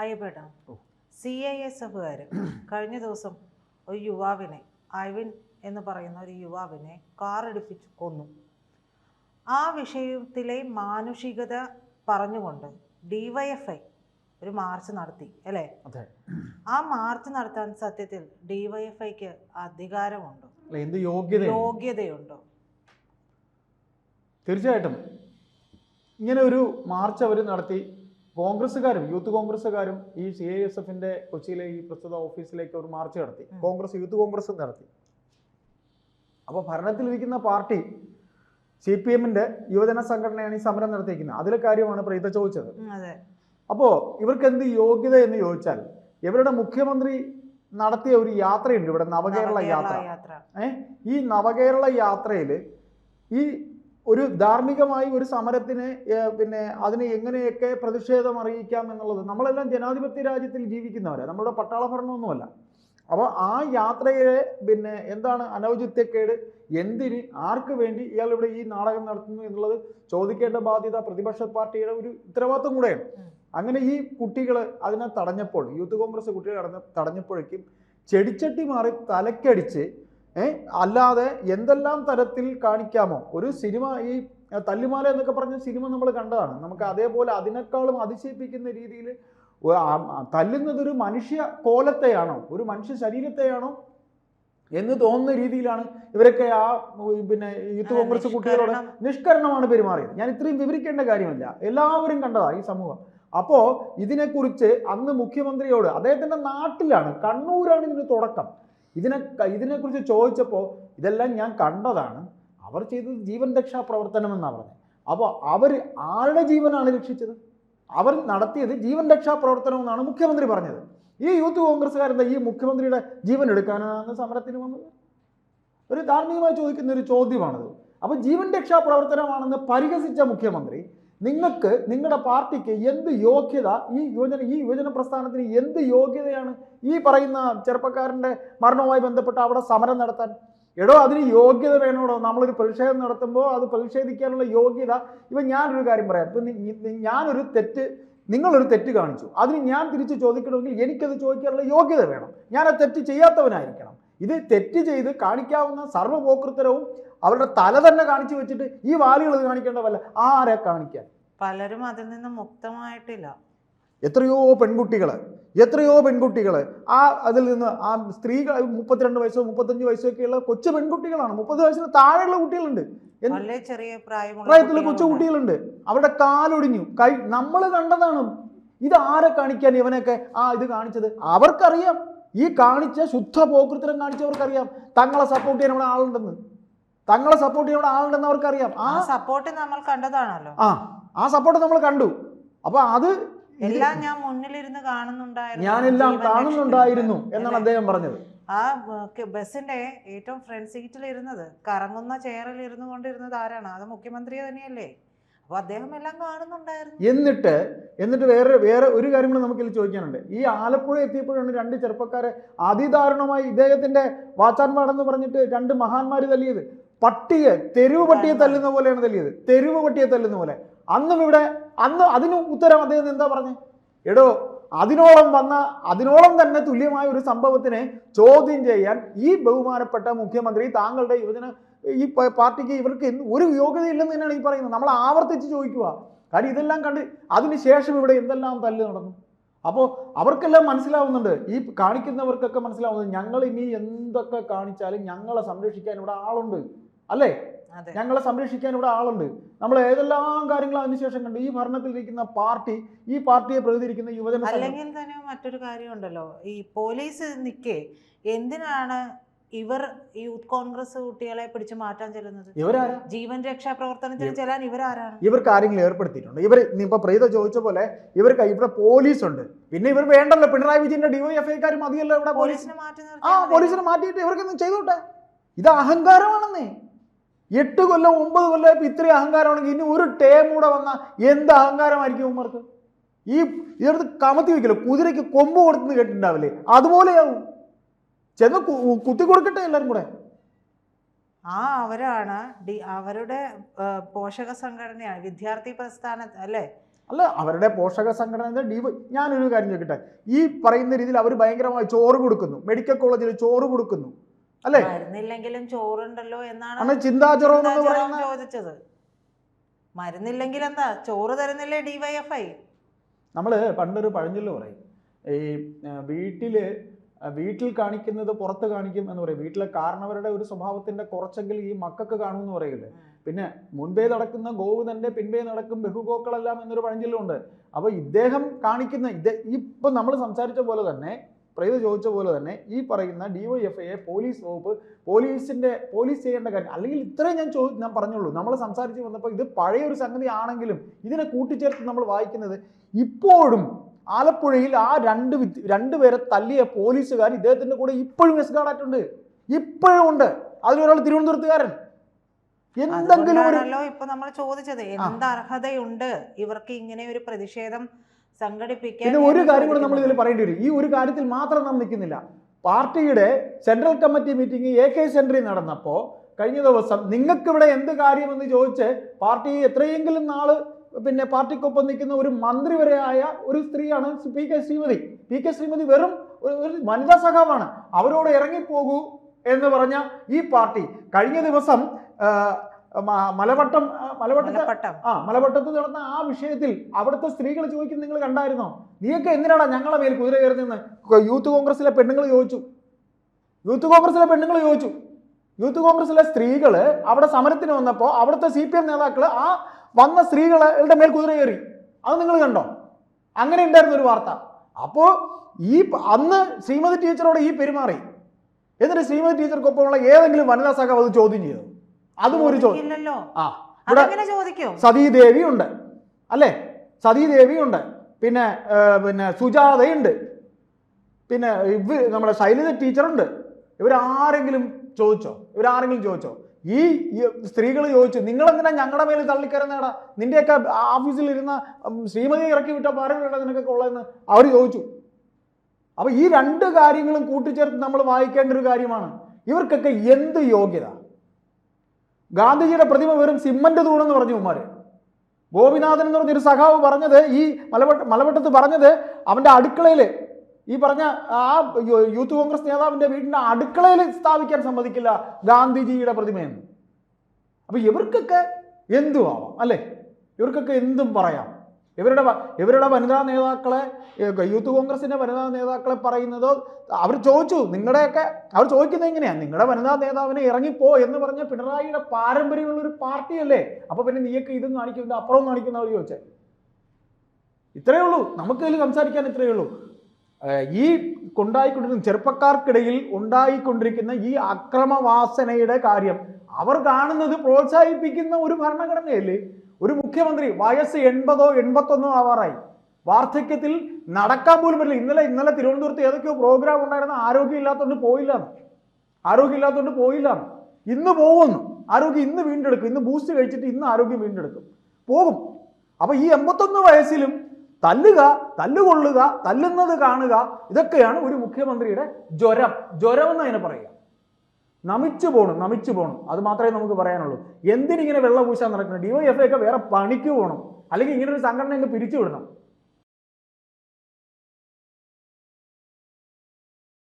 അയ്യപ്പേട്ട. C I S എഫുകാർ കഴിഞ്ഞ ദിവസം ഒരു യുവാവിനെ അയവിൻ എന്ന് പറയുന്ന ഒരു യുവാവിനെ കാറടിപ്പിച്ച് കൊന്നു. ആ വിഷയത്തിലെ മാനുഷികത പറഞ്ഞുകൊണ്ട് ഡിവൈഎഫ്ഐ ഒരു മാർച്ച് നടത്തി അല്ലേ? അതെ. ആ മാർച്ച് നടത്താൻ സത്യത്തിൽ ഡിവൈഎഫ്ഐക്ക് അധികാരമുണ്ടോ. യോഗ്യതയുണ്ടോ? തീർച്ചയായിട്ടും. ഇങ്ങനെ ഒരു മാർച്ച് അവർ നടത്തി കോൺഗ്രസ്സുകാരും യൂത്ത് കോൺഗ്രസ്സുകാരും ഈ സി ഐ എസ് എഫിന്റെ കൊച്ചിയിലെ ഈ പ്രസ്തുത ഓഫീസിലേക്ക് ഒരു മാർച്ച് നടത്തി. കോൺഗ്രസ് യൂത്ത് കോൺഗ്രസ് നടത്തി. അപ്പോൾ ഭരണത്തിലിരിക്കുന്ന പാർട്ടി സി പി എമ്മിന്റെ യുവജന സംഘടനയാണ് ഈ സമരം നടത്തിയിരിക്കുന്നത്. അതിലെ കാര്യമാണ് പ്രീത ചോദിച്ചത്. അപ്പോ ഇവർക്ക് എന്ത് യോഗ്യത എന്ന് ചോദിച്ചാൽ ഇവരുടെ മുഖ്യമന്ത്രി നടത്തിയ ഒരു യാത്രയുണ്ട് ഇവിടെ നവകേരള യാത്ര. ഏഹ് ഈ നവകേരള യാത്രയിൽ ഈ ഒരു ധാർമ്മികമായി ഒരു സമരത്തിന് പിന്നെ അതിനെ എങ്ങനെയൊക്കെ പ്രതിഷേധം അറിയിക്കാം എന്നുള്ളത്. നമ്മളെല്ലാം ജനാധിപത്യ രാജ്യത്തിൽ ജീവിക്കുന്നവരാണ് നമ്മളുടെ പട്ടാള ഭരണമൊന്നുമല്ല അപ്പോൾ ആ യാത്രയിലെ പിന്നെ എന്താണ് അനൗചിത്യക്കേട്? എന്തിന്? ആർക്ക് വേണ്ടി ഇയാൾ ഇവിടെ ഈ നാടകം നടത്തുന്നു എന്നുള്ളത് ചോദിക്കേണ്ട ബാധ്യത പ്രതിപക്ഷ പാർട്ടിയുടെ ഒരു ഉത്തരവാദിത്വം കൂടെയാണ്. അങ്ങനെ ഈ കുട്ടികൾ അതിനെ തടഞ്ഞപ്പോൾ യൂത്ത് കോൺഗ്രസ് കുട്ടികൾ തടഞ്ഞ തടഞ്ഞപ്പോഴേക്കും ചെടിച്ചട്ടി മാറി തലക്കടിച്ച് അല്ലാതെ എന്തെല്ലാം തരത്തിൽ കാണിക്കാമോ? ഒരു സിനിമ ഈ തല്ലിമാല എന്നൊക്കെ പറഞ്ഞ സിനിമ നമ്മൾ കണ്ടതാണ്. നമുക്ക് അതേപോലെ അതിനേക്കാളും അതിശയിപ്പിക്കുന്ന രീതിയിൽ തല്ലുന്നത് ഒരു മനുഷ്യ കോലത്തെയാണോ? ഒരു മനുഷ്യ ശരീരത്തെയാണോ? എന്ന് തോന്നുന്ന രീതിയിലാണ് ഇവരൊക്കെ ആ പിന്നെ യൂത്ത് കോൺഗ്രസ് കുട്ടികളോട് നിഷ്കരണമാണ് പെരുമാറിയത്. ഞാൻ ഇത്രയും വിവരിക്കേണ്ട കാര്യമല്ല. എല്ലാവരും കണ്ടതാ ഈ സമൂഹം. അപ്പോ ഇതിനെക്കുറിച്ച് അന്ന് മുഖ്യമന്ത്രിയോട് അദ്ദേഹത്തിന്റെ നാട്ടിലാണ് കണ്ണൂരാണ് ഇതിന് തുടക്കം. ഇതിനെ ഇതിനെക്കുറിച്ച് ചോദിച്ചപ്പോൾ ഇതെല്ലാം ഞാൻ കണ്ടതാണ്. അവർ ചെയ്തത് ജീവൻ രക്ഷാ പ്രവർത്തനം എന്നാണ് പറഞ്ഞത് അപ്പോൾ അവർ ആരുടെ ജീവനാണ് രക്ഷിച്ചത്? അവർ നടത്തിയത് ജീവൻ രക്ഷാ പ്രവർത്തനം എന്നാണ് മുഖ്യമന്ത്രി പറഞ്ഞത്. ഈ യൂത്ത് കോൺഗ്രസ്സുകാരെന്താ ഈ മുഖ്യമന്ത്രിയുടെ ജീവൻ എടുക്കാനാണ് സമരത്തിന് വന്നത്? ഒരു ധാർമ്മികമായി ചോദിക്കുന്ന ഒരു ചോദ്യമാണത്. അപ്പോൾ ജീവൻ രക്ഷാ പ്രവർത്തനമാണെന്ന് പരിഹസിച്ച മുഖ്യമന്ത്രി നിങ്ങൾക്ക് നിങ്ങളുടെ പാർട്ടിക്ക് എന്ത് യോഗ്യത? ഈ യുവജന ഈ യുവജന പ്രസ്ഥാനത്തിന് എന്ത് യോഗ്യതയാണ്? ഈ പറയുന്ന ചെറുപ്പക്കാരന്റെ മരണവുമായി ബന്ധപ്പെട്ട് അവിടെ സമരം നടത്താൻ. എടോ അതിന് യോഗ്യത വേണോടോ? നമ്മളൊരു പ്രതിഷേധം നടത്തുമ്പോൾ അത് പ്രതിഷേധിക്കാനുള്ള യോഗ്യത. ഇപ്പം ഞാനൊരു കാര്യം പറയാം. ഇപ്പം ഞാനൊരു തെറ്റ് നിങ്ങളൊരു തെറ്റ് കാണിച്ചു. അതിന് ഞാൻ തിരിച്ച് ചോദിക്കണമെങ്കിൽ എനിക്കത് ചോദിക്കാനുള്ള യോഗ്യത വേണം. ഞാൻ ആ തെറ്റ് ചെയ്യാത്തവനായിരിക്കണം. ഇത് തെറ്റ് ചെയ്ത് കാണിക്കാവുന്ന സർവപോകൃത്തരവും അവരുടെ തല തന്നെ കാണിച്ചു വെച്ചിട്ട് ഈ വാലുകൾ ഇത് കാണിക്കേണ്ടതല്ല ആരെ കാണിക്കാൻ? പലരും അതിൽ നിന്ന് മുക്തമായിട്ടില്ല. എത്രയോ പെൺകുട്ടികൾ എത്രയോ പെൺകുട്ടികൾ ആ അതിൽ നിന്ന് ആ സ്ത്രീകൾ മുപ്പത്തിരണ്ട് വയസ്സോ മുപ്പത്തഞ്ച് വയസ്സോ ഉള്ള കൊച്ചു പെൺകുട്ടികളാണ്. മുപ്പത് വയസ്സിന് താഴെയുള്ള കുട്ടികളുണ്ട്. ചെറിയ പ്രായത്തിൽ കൊച്ചു കുട്ടികളുണ്ട്. കുട്ടികളുണ്ട്. അവരുടെ കാലൊടിഞ്ഞു. കൈ നമ്മൾ കണ്ടതാണ്. ഇത് ആരെ കാണിക്കാൻ ഇവനൊക്കെ ആ ഇത് കാണിച്ചത്? അവർക്കറിയാം. ഈ കാണിച്ച ശുദ്ധ പോകൃത്തരം കാണിച്ചവർക്കറിയാം. തങ്ങളെ സപ്പോർട്ട് ചെയ്യാൻ ഇവിടെ ആളുണ്ടെന്ന്. തങ്ങളെ സപ്പോർട്ട് ചെയ്യുന്ന ആളുണ്ടെന്ന് അവർക്കറിയാം. ആ സപ്പോർട്ട് നമ്മൾ കണ്ടതാണല്ലോ. ആ ആ സപ്പോർട്ട് നമ്മൾ കണ്ടു. അപ്പൊ അത് എല്ലാം ഞാൻ മുന്നിലിരുന്ന് കാണുന്നുണ്ടായിരുന്നു. ഞാനെല്ലാം കാണുന്നുണ്ടായിരുന്നു എന്നാണ് അദ്ദേഹം പറഞ്ഞത്. ആ ബസിന്റെ ബസ്സിന്റെ ഏറ്റവും ഫ്രണ്ട് സീറ്റിൽ ഇരുന്നത് കറങ്ങുന്ന ചെയറിൽ ഇരുന്നു കൊണ്ടിരുന്നത് ആരാണ്? അത് മുഖ്യമന്ത്രി തന്നെയല്ലേ? അപ്പൊ അദ്ദേഹം എല്ലാം കാണുന്നുണ്ടായിരുന്നു. എന്നിട്ട് എന്നിട്ട് വേറെ വേറെ ഒരു കാര്യം കൂടെ നമുക്ക് ഇതിൽ ചോദിക്കാനുണ്ട്. ഈ ആലപ്പുഴ എത്തിയപ്പോഴാണ് രണ്ട് ചെറുപ്പക്കാരെ അതിദാരുണമായി ഇദ്ദേഹത്തിന്റെ വാച്ചാൻപാടെന്ന് പറഞ്ഞിട്ട് രണ്ട് മഹാന്മാര് തല്ലിയത്. പട്ടിയെ തെരുവ് പട്ടിയെ തല്ലുന്ന പോലെയാണ് തല്ലിയത്. തെരുവ് പട്ടിയെ തല്ലുന്ന പോലെ. അന്നും ഇവിടെ അന്ന് അതിന് ഉത്തരം അദ്ദേഹം എന്താ പറഞ്ഞു? എടോ അതിനോളം വന്ന അതിനോളം തന്നെ തുല്യമായ ഒരു സംഭവത്തിനെ ചോദ്യം ചെയ്യാൻ ഈ ബഹുമാനപ്പെട്ട മുഖ്യമന്ത്രി താങ്കളുടെ യുവജന ഈ പാർട്ടിക്ക് ഇവർക്ക് ഒരു ഒരു യോഗ്യതയില്ലെന്ന് തന്നെയാണ് ഈ പറയുന്നത്. നമ്മൾ ആവർത്തിച്ച് ചോദിക്കുക കാര്യം ഇതെല്ലാം കണ്ട് അതിനുശേഷം ഇവിടെ എന്തെല്ലാം തല്ല് നടന്നു? അപ്പോൾ അവർക്കെല്ലാം മനസ്സിലാവുന്നുണ്ട്. ഈ കാണിക്കുന്നവർക്കൊക്കെ മനസ്സിലാവുന്നത് ഞങ്ങൾ ഇനി എന്തൊക്കെ കാണിച്ചാലും ഞങ്ങളെ സംരക്ഷിക്കാൻ ഇവിടെ ആളുണ്ട്. അല്ലേ? ഞങ്ങളെ സംരക്ഷിക്കാൻ ഇവിടെ ആളുണ്ട്. നമ്മൾ ഏതെല്ലാം കാര്യങ്ങളും അതിനുശേഷം കണ്ട് ഈ ഭരണത്തിൽ ഇരിക്കുന്ന പാർട്ടി ഈ പാർട്ടിയെ പ്രതിനിധീകരിക്കുന്ന യുവജന അല്ലെങ്കിൽ തന്നെ മറ്റൊരു കാര്യമുണ്ടല്ലോ. ഈ പോലീസ് നിൽക്കേ എന്തിനാണ് ഇവർ യൂത്ത് കോൺഗ്രസ് കുട്ടികളെ പിടിച്ചു മാറ്റാൻ ചെല്ലുന്നത്? ഇവരാരാ? ജീവൻ രക്ഷാ പ്രവർത്തനത്തിന് ചെല്ലാൻ ഇവരാരാണ്? ഇവർ കാര്യങ്ങൾ ഏർപ്പെടുത്തിയിട്ടുണ്ട്. ഇവർ ഇപ്പൊ പ്രീത ചോദിച്ച പോലെ ഇവർക്ക് ഇവിടെ പോലീസ് ഉണ്ട് പിന്നെ ഇവർ വേണ്ടല്ലോ. പിണറായി വിജയന്റെ ഡിവൈഎഫ്ഐക്കാർ മതിയല്ലോ ഇവിടെ പോലീസ്. പോലീസിനെ മാറ്റി ആ പോലീസിനെ മാറ്റിയിട്ട് ഇവർക്ക് ചെയ്തോട്ടെ? ഇത് അഹങ്കാരമാണെന്നേ. എട്ട് കൊല്ലം ഒമ്പത് കൊല്ലം ഇപ്പൊ ഇത്രയും അഹങ്കാരമാണെങ്കിൽ ഇനി ഒരു ടേം കൂടെ വന്ന എന്ത് അഹങ്കാരമായിരിക്കും ഉമ്മർക്ക്? ഈ ഇതെടുത്ത് കമത്തി വെക്കല്ലോ? കുതിരയ്ക്ക് കൊമ്പ് കൊടുത്തെന്ന് കേട്ടിട്ടുണ്ടാവില്ലേ? അതുപോലെയാവും. ചെന്ന് കുത്തി കൊടുക്കട്ടെ എല്ലാവരും കൂടെ? ആ അവരാണ്. അവരുടെ പോഷക സംഘടനയാണ് വിദ്യാർത്ഥി പ്രസ്ഥാന അല്ലേ? അല്ല അവരുടെ പോഷക സംഘടന ഡി ഞാനൊരു കാര്യം ചോദിക്കട്ടെ? ഈ പറയുന്ന രീതിയിൽ അവർ ഭയങ്കരമായി ചോറ് കൊടുക്കുന്നു. മെഡിക്കൽ കോളേജിൽ ചോറ് കൊടുക്കുന്നു. അല്ലേ? മരുന്നില്ലെങ്കിലും ചോറുണ്ടല്ലോ എന്നാണ് അന്ന് ചിന്താചറോ എന്ന് ചിന്താ പറയുന്ന ജെറോം ചോദിച്ചത്. മരുന്നില്ലെങ്കിൽ എന്താ ചോറ് തരുന്നില്ലേ ഡിവൈഎഫ്ഐ നമ്മൾ പണ്ടൊരു പഴഞ്ചൊല്ല് പറയും. ഈ വീട്ടിൽ വീട്ടിൽ കാണിക്കുന്നത് പുറത്ത് കാണിക്കും എന്ന് പറയും. വീട്ടിലെ കാരണവരുടെ ഒരു സ്വഭാവത്തിന്റെ കുറച്ചെങ്കിലും ഈ മക്കൾക്ക് കാണുമെന്ന് പറയില്ലേ പിന്നെ മുൻപേ നടക്കുന്ന ഗോവ് തന്റെ പിൻപേ നടക്കും ബഹുഗോക്കളെല്ലാം എന്നൊരു പഴഞ്ചൊല്ലുണ്ട്. അപ്പൊ ഇദ്ദേഹം കാണിക്കുന്ന ഇപ്പൊ നമ്മൾ സംസാരിച്ച പോലെ തന്നെ പ്രൈവ ചോദിച്ച പോലെ തന്നെ ഈ പറയുന്ന ഡിവൈഎഫ്ഐയെ പോലീസ് വകുപ്പ് പോലീസിന്റെ പോലീസ് ചെയ്യേണ്ട കാര്യം അല്ലെങ്കിൽ ഇത്രയും ഞാൻ ചോ ഞാൻ പറഞ്ഞുള്ളൂ നമ്മൾ സംസാരിച്ച് വന്നപ്പോൾ ഇത് പഴയ ഒരു സംഗതി ആണെങ്കിലും ഇതിനെ കൂട്ടിച്ചേർത്ത് നമ്മൾ വായിക്കുന്നത് ഇപ്പോഴും ആലപ്പുഴയിൽ ആ രണ്ട് രണ്ട് രണ്ടുപേരെ തല്ലിയ പോലീസുകാർ ഇദ്ദേഹത്തിന്റെ കൂടെ ഇപ്പോഴും എസ് ഗാർഡായിട്ടുണ്ട് ഇപ്പോഴും ഉണ്ട്. അതിലൊരാൾ തിരുവനന്തപുരത്തുകാരൻ. എന്തെങ്കിലും ഇപ്പൊ നമ്മൾ ചോദിച്ചത് എന്ത് അർഹതയുണ്ട്? ഇവർക്ക് ഇങ്ങനെ ഒരു പ്രതിഷേധം സംഘടിപ്പിക്കാൻ പിന്നെ ഒരു കാര്യം കൂടെ നമ്മൾ ഇതിൽ. പറയേണ്ടി വരും. ഈ ഒരു കാര്യത്തിൽ മാത്രം നാം നിൽക്കുന്നില്ല. പാർട്ടിയുടെ central committee meeting A K sentry നടന്നപ്പോൾ കഴിഞ്ഞ ദിവസം നിങ്ങൾക്ക് ഇവിടെ എന്ത് കാര്യമെന്ന് ചോദിച്ച് പാർട്ടി എത്രയെങ്കിലും നാൾ പിന്നെ പാർട്ടിക്കൊപ്പം നിൽക്കുന്ന ഒരു മന്ത്രി വരെ ആയ ഒരു സ്ത്രീയാണ് P K Sreemathi. P K Sreemathi വെറും ഒരു വനിതാ സഖാവാണ്. അവരോട് ഇറങ്ങിപ്പോകൂ എന്ന് പറഞ്ഞ ഈ പാർട്ടി കഴിഞ്ഞ ദിവസം മലവട്ടം ആ, മലവട്ടത്തെ മലപ്പട്ടം. ആ മലവട്ടത്ത് നടന്ന ആ വിഷയത്തിൽ അവിടുത്തെ സ്ത്രീകൾ ചോദിക്കുന്നത് നിങ്ങൾ കണ്ടായിരുന്നോ? നീയൊക്കെ എന്തിനാടാ ഞങ്ങളെ മേൽ കുതിര കയറുന്നതെന്ന്? യൂത്ത് കോൺഗ്രസിലെ പെണ്ണുങ്ങൾ ചോദിച്ചു. യൂത്ത് കോൺഗ്രസിലെ പെണ്ണുങ്ങൾ ചോദിച്ചു. യൂത്ത് കോൺഗ്രസിലെ സ്ത്രീകൾ അവിടെ സമരത്തിന് വന്നപ്പോൾ അവിടുത്തെ സി പി എം നേതാക്കൾ ആ വന്ന സ്ത്രീകളുടെ മേൽ കുതിര കയറി. അത് നിങ്ങൾ കണ്ടോ? അങ്ങനെ ഉണ്ടായിരുന്ന ഒരു വാർത്ത. അപ്പോൾ ഈ അന്ന് ശ്രീമതി ടീച്ചറോട് ഈ പെരുമാറി. എന്നിട്ട് ശ്രീമതി ടീച്ചർക്കൊപ്പമുള്ള ഏതെങ്കിലും വനിതാ സഖാവ് അത് ചോദ്യം ചെയ്തു. അതും ഒരു ചോദ്യം. ആ സതീദേവി ഉണ്ട് അല്ലേ? സതീദേവി ഉണ്ട് പിന്നെ പിന്നെ സുജാതയുണ്ട് പിന്നെ ഇവ നമ്മുടെ ശൈലജ ടീച്ചറുണ്ട്. ഇവരാരെങ്കിലും ചോദിച്ചോ? ഇവരാരെങ്കിലും ചോദിച്ചോ? ഈ സ്ത്രീകൾ ചോദിച്ചു നിങ്ങൾ എങ്ങനെ ഞങ്ങളുടെ മേൽ തള്ളിക്കരുന്നേടാ നിന്റെയൊക്കെ ഓഫീസിൽ ഇരുന്ന ശ്രീമതി ഇറക്കി വിട്ട പാരവേണ്ട നിനക്കൊക്കെ ഉള്ളതെന്ന് അവർ ചോദിച്ചു. അപ്പൊ ഈ രണ്ട് കാര്യങ്ങളും കൂട്ടിച്ചേർത്ത് നമ്മൾ വായിക്കേണ്ട ഒരു കാര്യമാണ്. ഇവർക്കൊക്കെ എന്ത് യോഗ്യത? ഗാന്ധിജിയുടെ പ്രതിമ വെറും സിമ്മന്റ് തൂണെന്ന് പറഞ്ഞു ഉമ്മാര്. ഗോപിനാഥൻ എന്ന് പറഞ്ഞൊരു സഖാവ് പറഞ്ഞത് ഈ മലവട്ട മലവട്ടത്ത് പറഞ്ഞത് അവന്റെ അടുക്കളയിൽ ഈ പറഞ്ഞ ആ യൂത്ത് കോൺഗ്രസ് നേതാവിന്റെ വീടിന്റെ അടുക്കളയിൽ സ്ഥാപിക്കാൻ സമ്മതിക്കില്ല ഗാന്ധിജിയുടെ പ്രതിമയെന്ന്. അപ്പൊ ഇവർക്കൊക്കെ എന്തും ആവാം അല്ലേ? ഇവർക്കൊക്കെ എന്തും പറയാം. ഇവരുടെ ഇവരുടെ വനിതാ നേതാക്കളെ യൂത്ത് കോൺഗ്രസിന്റെ വനിതാ നേതാക്കളെ പറയുന്നത് അവർ ചോദിച്ചു നിങ്ങളുടെയൊക്കെ അവർ ചോദിക്കുന്നത് എങ്ങനെയാ? നിങ്ങളുടെ വനിതാ നേതാവിനെ ഇറങ്ങിപ്പോ എന്ന് പറഞ്ഞ പിണറായിയുടെ പാരമ്പര്യമുള്ള ഒരു പാർട്ടിയല്ലേ? അപ്പോൾ പിന്നെ നീയൊക്കെ ഇതും കാണിക്കുന്നത് അപ്പുറവും കാണിക്കുന്ന അവർ ചോദിച്ചേ. ഇത്രയേ ഉള്ളൂ. നമുക്ക് ഇതിൽ സംസാരിക്കാൻ ഇത്രയേ ഉള്ളൂ. ഈ കൊണ്ടായിക്കൊണ്ടിരിക്കുന്ന ചെറുപ്പക്കാർക്കിടയിൽ ഉണ്ടായിക്കൊണ്ടിരിക്കുന്ന ഈ അക്രമവാസനയുടെ കാര്യം അവർ കാണുന്നത് പ്രോത്സാഹിപ്പിക്കുന്ന ഒരു ഭരണഘടനയല്ലേ? ഒരു മുഖ്യമന്ത്രി വയസ്സ് എൺപതോ എൺപത്തൊന്നോ ആവാറായി. വാർദ്ധക്യത്തിൽ നടക്കാൻ പോലും പറ്റില്ല. ഇന്നലെ ഇന്നലെ തിരുവനന്തപുരത്ത് ഏതൊക്കെയോ പ്രോഗ്രാം ഉണ്ടായിരുന്ന ആരോഗ്യം ഇല്ലാത്തതുകൊണ്ട് പോയില്ല ആരോഗ്യം ഇല്ലാത്തതുകൊണ്ട് പോയില്ല ഇന്ന് പോകുന്നു. ആരോഗ്യം ഇന്ന് വീണ്ടെടുക്കും. ഇന്ന് ബൂസ്റ്റ് കഴിച്ചിട്ട് ഇന്ന് ആരോഗ്യം വീണ്ടെടുക്കും. പോകും. അപ്പൊ ഈ എൺപത്തൊന്ന് വയസ്സിലും തല്ലുക തല്ലുകൊള്ളുക തല്ലുന്നത് കാണുക ഇതൊക്കെയാണ് ഒരു മുഖ്യമന്ത്രിയുടെ ജ്വരം. ജ്വരം എന്ന് അതിനെ പറയുക. നമിച്ചു പോകണം നമിച്ചു പോകണം അത് മാത്രമേ നമുക്ക് പറയാനുള്ളൂ. എന്തിനിങ്ങനെ വെള്ളം പൂശാൻ നടക്കുന്നത് ഡിവൈഎഫ്ഐ ഒക്കെ വേറെ പണിക്ക് പോകണം അല്ലെങ്കിൽ ഇങ്ങനെ ഒരു സംഘടന അങ്ങ് പിരിച്ചു വിടണം